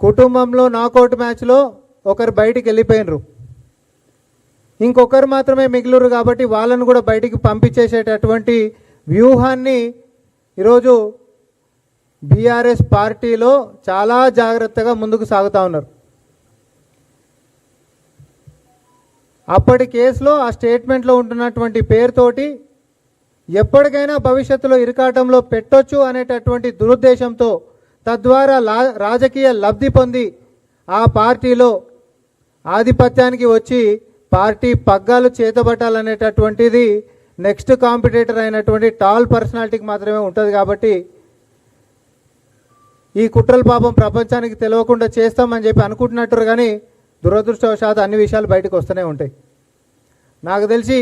కుటుంబంలో నాకౌట్ మ్యాచ్లో ఒకరు బయటికి వెళ్ళిపోయినరు. ఇంకొకరు మాత్రమే మిగిలిరు కాబట్టి వాళ్ళను కూడా బయటికి పంపించేసేటటువంటి వ్యూహాన్ని ఈరోజు బీఆర్ఎస్ పార్టీలో చాలా జాగ్రత్తగా ముందుకు సాగుతూ ఉన్నారు. అప్పటి కేసులో ఆ స్టేట్మెంట్లో ఉంటున్నటువంటి పేరుతోటి ఎప్పటికైనా భవిష్యత్తులో ఇరకాటంలో పెట్టొచ్చు అనేటటువంటి దురుద్దేశంతో తద్వారా లా రాజకీయ లబ్ధి పొంది ఆ పార్టీలో ఆధిపత్యానికి వచ్చి పార్టీ పగ్గాలు చేతబట్టాలనేటటువంటిది నెక్స్ట్ కాంపిటేటర్ అయినటువంటి టాల్ పర్సనాలిటీకి మాత్రమే ఉంటుంది కాబట్టి ఈ కుట్రల పాపం ప్రపంచానికి తెలియకుండా చేస్తామని చెప్పి అనుకుంటున్నట్టు కానీ దురదృష్టవశాత్తు అన్ని విషయాలు బయటకు వస్తూనే ఉంటాయి. నాకు తెలిసి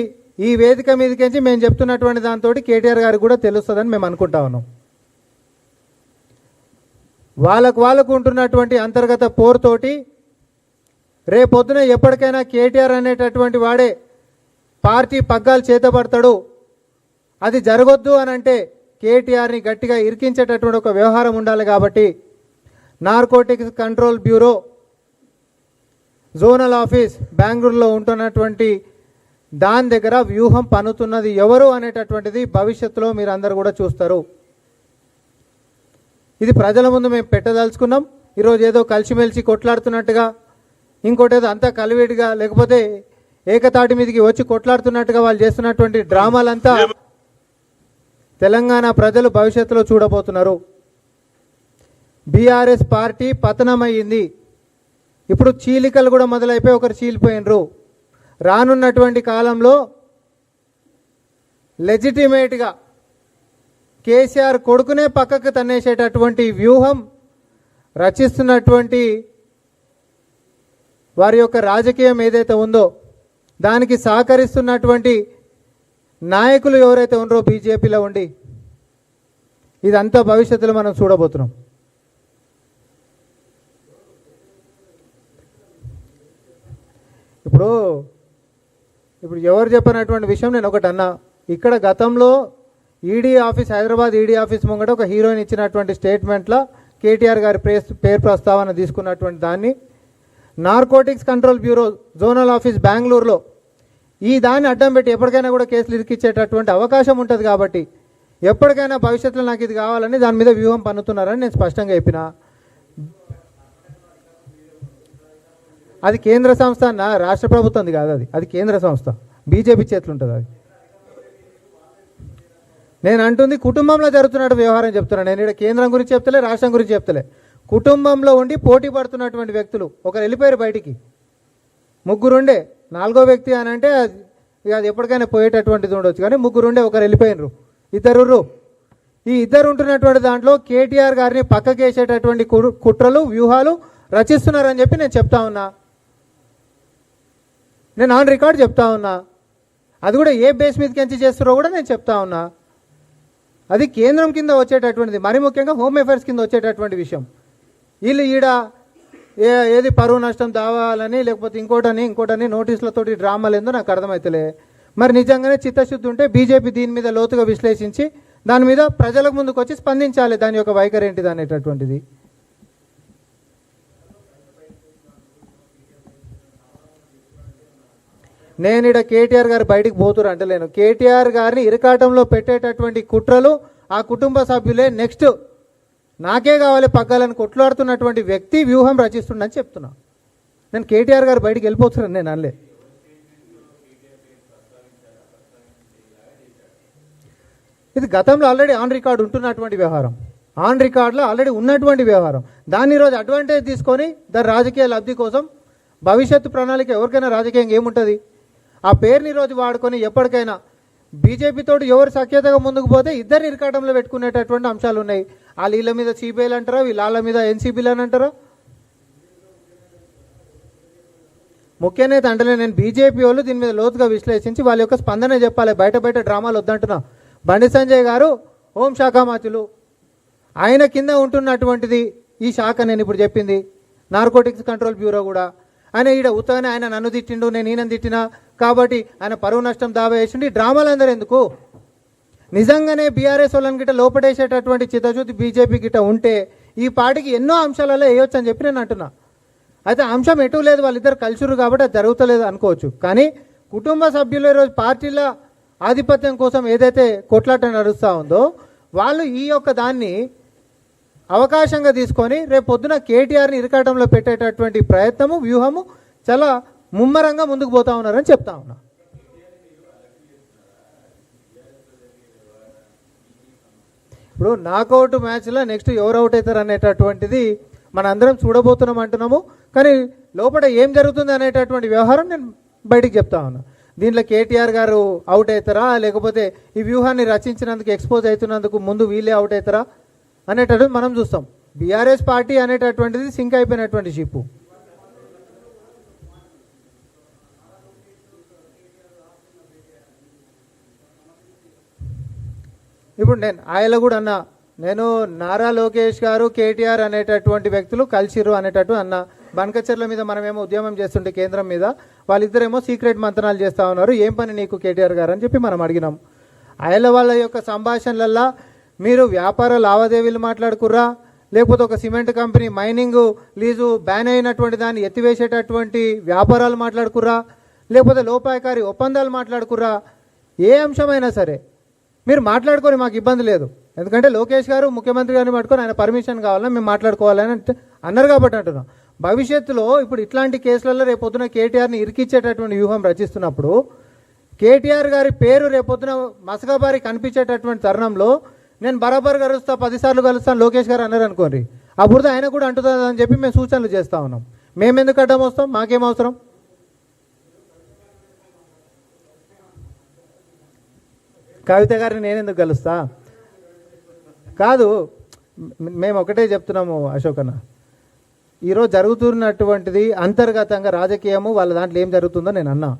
ఈ వేదిక మీదకించి మేము చెప్తున్నటువంటి దాంతో కేటీఆర్ గారికి కూడా తెలుస్తుందని మేము అనుకుంటా ఉన్నాం. వాళ్ళకు వాళ్ళకు ఉంటున్నటువంటి అంతర్గత పోరుతోటి రేపొద్దున ఎప్పటికైనా కేటీఆర్ అనేటటువంటి వాడే పార్టీ పగ్గాలు చేతపడతాడు. అది జరగొద్దు అని అంటే కేటీఆర్ని గట్టిగా ఇరికించేటటువంటి ఒక వ్యవహారం ఉండాలి కాబట్టి narcotics control bureau zonal office బెంగళూరులో ఉంటున్నటువంటి దాని దగ్గర వ్యూహం పన్నుతున్నది ఎవరు అనేటటువంటిది భవిష్యత్తులో మీరు అందరు కూడా చూస్తారు. ఇది ప్రజల ముందు మేము పెట్టదలుచుకున్నాం. ఈరోజు ఏదో కలిసిమెలిసి కొట్లాడుతున్నట్టుగా ఇంకోటి ఏదో అంతా కలివిడిగా లేకపోతే ఏకతాటి మీదకి వచ్చి కొట్లాడుతున్నట్టుగా వాళ్ళు చేస్తున్నటువంటి డ్రామాలంతా తెలంగాణ ప్రజలు భవిష్యత్తులో చూడబోతున్నారు. బీఆర్ఎస్ పార్టీ పతనమయ్యింది. ఇప్పుడు చీలికలు కూడా మొదలైపోయి ఒకరు చీలిపోయినరు. రానున్నటువంటి కాలంలో లెజిటిమేట్గా కేసీఆర్ కొడుకునే పక్కకు తన్నేసేటటువంటి వ్యూహం రచిస్తున్నటువంటి వారి యొక్క రాజకీయం ఏదైతే ఉందో దానికి సహకరిస్తున్నటువంటి నాయకులు ఎవరైతే ఉన్నారో బీజేపీలో ఉండి ఇదంతా భవిష్యత్తులో మనం చూడబోతున్నాం. ఇప్పుడు ఇప్పుడు ఎవరు చెప్పినటువంటి విషయం నేను ఒకటి అన్నా. ఇక్కడ గతంలో ED office Hyderabad ED office ముంగట ఒక హీరోయిన్ ఇచ్చినటువంటి స్టేట్మెంట్లో కేటీఆర్ గారి ప్రేస్ పేరు ప్రస్తావన తీసుకున్నటువంటి దాన్ని. Narcotics control bureau zonal office బెంగళూరులో ఈ దాన్ని అడ్డం పెట్టి ఎప్పటికైనా కూడా కేసులు ఇరికిచ్చేటటువంటి అవకాశం ఉంటుంది కాబట్టి ఎప్పటికైనా భవిష్యత్తులో నాకు ఇది కావాలని దాని మీద వ్యూహం పన్నుతున్నారని నేను స్పష్టంగా చెప్పిన. అది కేంద్ర సంస్థ నా రాష్ట్ర ప్రభుత్వంది కాదు అది. అది కేంద్ర సంస్థ. బీజేపీ చేతులు ఉంటుంది అది. నేను అంటుంది కుటుంబంలో జరుగుతున్నట్టు వ్యవహారం చెప్తున్నాను నేను ఇక్కడ కేంద్రం గురించి చెప్తలే రాష్ట్రం గురించి చెప్తలే. కుటుంబంలో ఉండి పోటీ పడుతున్నటువంటి వ్యక్తులు ఒకరు వెళ్ళిపోయారు బయటికి. ముగ్గురుండే. నాలుగో వ్యక్తి అని అంటే అది- ఇక అది ఎప్పటికైనా పోయేటటువంటిది ఉండొచ్చు. కానీ ముగ్గురుండే ఒకరు వెళ్ళిపోయినరు. ఇద్దరు ఈ ఇద్దరు ఉంటున్నటువంటి దాంట్లో కేటీఆర్ గారిని పక్కకేసేటటువంటి కు- కుట్రలు వ్యూహాలు రచిస్తున్నారని చెప్పి నేను చెప్తా ఉన్నా. నేను ఆన్ రికార్డ్ చెప్తా ఉన్నా. అది కూడా ఏ బేస్ మీదకి ఎంచి చేస్తారో కూడా నేను చెప్తా ఉన్నా. అది కేంద్రం కింద వచ్చేటటువంటిది. మరి ముఖ్యంగా హోమ్ అఫైర్స్ కింద వచ్చేటటువంటి విషయం. వీళ్ళు ఈడ ఏ ఏది పరువు నష్టం దావాలని లేకపోతే ఇంకోటని ఇంకోటని నోటీసులతోటి డ్రామాలేందో నాకు అర్థమవుతలే మరి నిజంగానే చిత్తశుద్ధి ఉంటే బీజేపీ దీని మీద లోతుగా విశ్లేషించి దాని మీద ప్రజలకు ముందుకు వచ్చి స్పందించాలి దాని యొక్క వైఖరి ఏంటిది అనేటటువంటిది. నేను ఇక్కడ కేటీఆర్ గారు బయటికి పోతురు అంటలేను. కేటీఆర్ గారిని ఇరకాటంలో పెట్టేటటువంటి కుట్రలు ఆ కుటుంబ సభ్యులే నెక్స్ట్ నాకే కావాలి పగ్గాలని కొట్లాడుతున్నటువంటి వ్యక్తి వ్యూహం రచిస్తుండని చెప్తున్నా. నేను కేటీఆర్ గారు బయటికి వెళ్ళిపోతున్నాను నేను అనలే. ఇది గతంలో ఆల్రెడీ ఆన్ రికార్డ్ ఉంటున్నటువంటి వ్యవహారం. ఆన్ రికార్డులో ఆల్రెడీ ఉన్నటువంటి వ్యవహారం. దాన్ని ఈరోజు అడ్వాంటేజ్ తీసుకొని దాని రాజకీయ లబ్ధి కోసం భవిష్యత్తు ప్రణాళిక ఎవరికైనా రాజకీయంగా ఏముంటుంది? ఆ పేరుని ఈరోజు వాడుకొని ఎప్పటికైనా బీజేపీ ఎవరు సఖ్యతగా ముందుకు పోతే ఇద్దరు ఇరకాటంలో పెట్టుకునేటటువంటి అంశాలు ఉన్నాయి. వాళ్ళ వీళ్ళ మీద సిబిఐలు అంటారా? వీళ్ళ మీద ఎన్సీబీలు అని అంటారా? ముఖ్య నేత అంటే నేను బీజేపీ వాళ్ళు దీని మీద లోతుగా విశ్లేషించి వాళ్ళ యొక్క స్పందన చెప్పాలి. బయట బయట డ్రామాలు వద్దంటున్నా. బండి సంజయ్ గారు హోంశాఖ మంత్రులు ఆయన కింద ఉంటున్నటువంటిది ఈ శాఖ నేను ఇప్పుడు చెప్పింది. నార్కోటిక్స్ కంట్రోల్ బ్యూరో కూడా. ఆయన ఈడ ఉత్తగానే ఆయన నన్ను తిట్టిండు నేను ఈయన తిట్టినా. కాబట్టి ఆయన పరువు నష్టం దావా వేసిండి ఈ డ్రామాలు అందరూ ఎందుకు? నిజంగానే బీఆర్ఎస్ వాళ్ళని గిట్ట లోపడేసేటటువంటి చిత్తచూతి బీజేపీ గిట్ట ఉంటే ఈ పార్టీకి ఎన్నో అంశాలలో వేయొచ్చు అని చెప్పి నేను అంటున్నా. అయితే అంశం ఎటు లేదు వాళ్ళిద్దరు కలిసిరు కాబట్టి అది జరుగుతలేదు అనుకోవచ్చు. కానీ కుటుంబ సభ్యులు ఈరోజు పార్టీల ఆధిపత్యం కోసం ఏదైతే కొట్లాట నడుస్తూ ఉందో వాళ్ళు ఈ యొక్క దాన్ని అవకాశంగా తీసుకొని రేపు పొద్దున కేటీఆర్ని ఇరకాటంలో పెట్టేటటువంటి ప్రయత్నము వ్యూహము చాలా ముమ్మరంగా ముందుకు పోతా ఉన్నారని చెప్తా ఉన్నా. ఇప్పుడు నాకౌట్ మ్యాచ్లో నెక్స్ట్ ఎవరు అవుట్ అవుతారు అనేటటువంటిది మన అందరం చూడబోతున్నాం అంటున్నాము. కానీ లోపల ఏం జరుగుతుంది అనేటటువంటి వ్యవహారం నేను బయటికి చెప్తా ఉన్నా. దీంట్లో కేటీఆర్ గారు అవుట్ అవుతారా? లేకపోతే ఈ వ్యూహాన్ని రచించినందుకు ఎక్స్పోజ్ అవుతున్నందుకు ముందు వీళ్ళే అవుట్ అవుతారా? అనేటటువంటి మనం చూస్తాం. బీఆర్ఎస్ పార్టీ అనేటటువంటిది సింక్ అయిపోయినటువంటి షిప్పు. ఇప్పుడు నేను ఆయన కూడా అన్నా నేను నారా లోకేష్ గారు కేటీఆర్ అనేటటువంటి వ్యక్తులు కలిసిరు అనేటట్టు అన్న బనకచర్ల మీద మనమేమో ఉద్యమం చేస్తుంటే కేంద్రం మీద వాళ్ళిద్దరేమో సీక్రెట్ మంతనాలు చేస్తా ఉన్నారు ఏం పని నీకు కేటీఆర్ గారు అని చెప్పి మనం అడిగినాం. ఆయన వాళ్ళ యొక్క సంభాషణలల్లా మీరు వ్యాపార లావాదేవీలు మాట్లాడుకుర్రా లేకపోతే ఒక cement company mining lease ban అయినటువంటి దాన్ని ఎత్తివేసేటటువంటి వ్యాపారాలు మాట్లాడుకుర్రా లేకపోతే లోపాయకారి ఒప్పందాలు మాట్లాడుకుర్రా ఏ అంశమైనా సరే మీరు మాట్లాడుకొని మాకు ఇబ్బంది లేదు. ఎందుకంటే లోకేష్ గారు ముఖ్యమంత్రి గారిని పట్టుకొని ఆయన పర్మిషన్ కావాలని మేము మాట్లాడుకోవాలని అన్నారు కాబట్టి అంటున్నాం. భవిష్యత్తులో ఇప్పుడు ఇట్లాంటి కేసులలో రేపొద్దున కేటీఆర్ని ఇరికిచ్చేటటువంటి వ్యూహం రచిస్తున్నప్పుడు కేటీఆర్ గారి పేరు రేపొద్దున మసకబారి కనిపించేటటువంటి తరుణంలో నేను బరాబర్ కలుస్తా పదిసార్లు కలుస్తాను లోకేష్ గారు అన్నారు అనుకోండి. ఆ బురద ఆయన కూడా అంటుతుంది అని చెప్పి మేము సూచనలు చేస్తా ఉన్నాం. మేము ఎందుకు అడ్డం వస్తాం? మాకేం అవసరం? కవిత గారిని నేను ఎందుకు కలుస్తా? కాదు మేము ఒకటే చెప్తున్నాము అశోక్ అన్న ఈరోజు జరుగుతున్నటువంటిది అంతర్గతంగా రాజకీయము వాళ్ళ దాంట్లో ఏం జరుగుతుందో నేను అన్నా.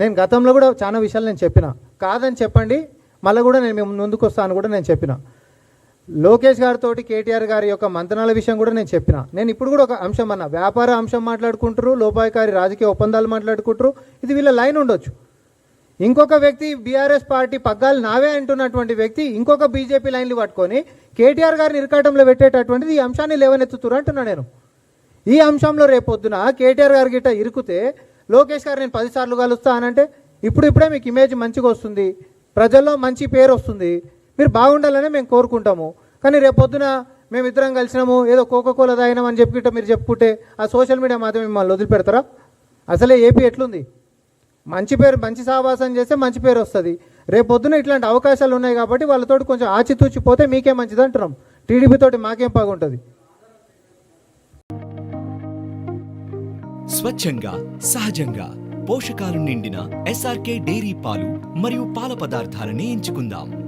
నేను గతంలో కూడా చాలా విషయాలు నేను చెప్పిన. కాదని చెప్పండి మళ్ళీ కూడా నేను మేము ముందుకు వస్తాను కూడా నేను చెప్పిన. లోకేష్ గారితో కేటీఆర్ గారి యొక్క మంతనాల విషయం కూడా నేను చెప్పిన. నేను ఇప్పుడు కూడా ఒక అంశం అన్న. వ్యాపార అంశం మాట్లాడుకుంటారు లోపాయకారి రాజకీయ ఒప్పందాలు మాట్లాడుకుంటారు ఇది వీళ్ళ లైన్ ఉండొచ్చు. ఇంకొక వ్యక్తి బీఆర్ఎస్ పార్టీ పగ్గాలు నావే అంటున్నటువంటి వ్యక్తి ఇంకొక బీజేపీ లైన్లు పట్టుకొని కేటీఆర్ గారిని ఇరకాటంలో పెట్టేటటువంటిది ఈ అంశాన్ని లేవనెత్తుతురు అంటున్నా నేను. ఈ అంశంలో రేపొద్దున కేటీఆర్ గారి గిట్ట ఇరుకుతే లోకేష్ గారు నేను పదిసార్లు కలుస్తా అనంటే ఇప్పుడు ఇప్పుడే మీకు ఇమేజ్ మంచిగా వస్తుంది ప్రజల్లో మంచి పేరు వస్తుంది మీరు బాగుండాలనే మేము కోరుకుంటాము. కానీ రేపొద్దున మేము ఇద్దరం కలిసినాము ఏదో కోకోకోల తాగినాం అని చెప్పి మీరు చెప్పుకుంటే ఆ సోషల్ మీడియా మాత్రం మిమ్మల్ని వదిలిపెడతారా? అసలే ఏపీ ఎట్లుంది? మంచి పేరు మంచి సావాసం చేస్తే మంచి పేరు వస్తుంది. రేపు ఇట్లాంటి అవకాశాలు ఉన్నాయి కాబట్టి వాళ్ళతో కొంచెం ఆచితూచి పోతే మీకే మంచిది అంటున్నాం. టీడీపీ తోటి మాకేం బాగుంటుంది స్వచ్ఛంగా సహజంగా పోషకాలు నిండిన ఎస్ఆర్కే డైరీ పాలు మరియు పాల పదార్థాలని ఎంచుకుందాం.